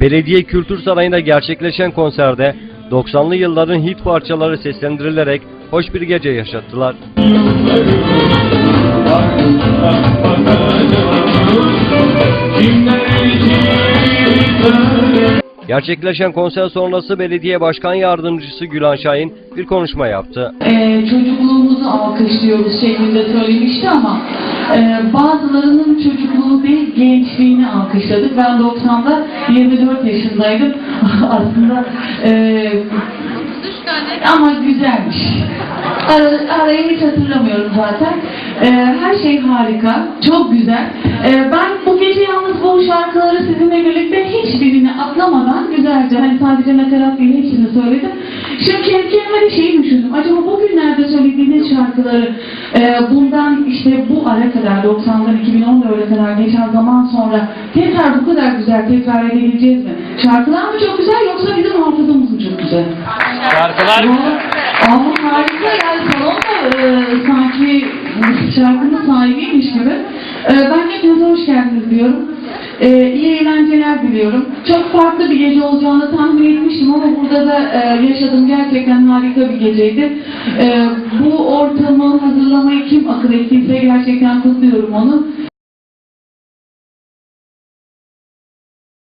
Belediye Kültür Sarayı'nda gerçekleşen konserde 90'lı yılların hit parçaları seslendirilerek hoş bir gece yaşattılar. Gerçekleşen konser sonrası belediye başkan yardımcısı Gülan Şahin bir konuşma yaptı. Ee, çocukluğumuzu alkışlıyoruz şeklinde söylemişti ama e, bazılarının çocukluğu değil gençliğini alkışladık. Ben 90'da 24 yaşındaydım. Aslında e, ama güzelmiş. Ara, arayı hiç hatırlamıyorum zaten. Ee, her şey harika, çok güzel. Ee, ben bu gece yalnız bu şarkıları sizinle birlikte hiçbirini atlamadan güzelce, hani sadece nakarat değil hepsini söyledim. Şimdi kendi kendime de şeyi düşündüm. Acaba bugünlerde söylediğiniz şarkıları e, bundan işte bu ara kadar 90'dan 2014'e kadar geçen zaman sonra tekrar bu kadar güzel tekrar edebileceğiz mi? Şarkılar mı çok güzel yoksa bizim hafızamız mı çok güzel? Şarkılar güzel. Ama harika yani salon da e, sanki şarkının sahibiymiş gibi. E, ben hepinize hoş geldiniz diyorum. E, iyi eğlenceler diliyorum. Çok farklı bir gece olacağını tahmin etmiştim ama burada da e, yaşadım. Gerçekten harika bir geceydi. E, bu ortamı hazırlamayı kim akıl ettiyse gerçekten kutluyorum onu.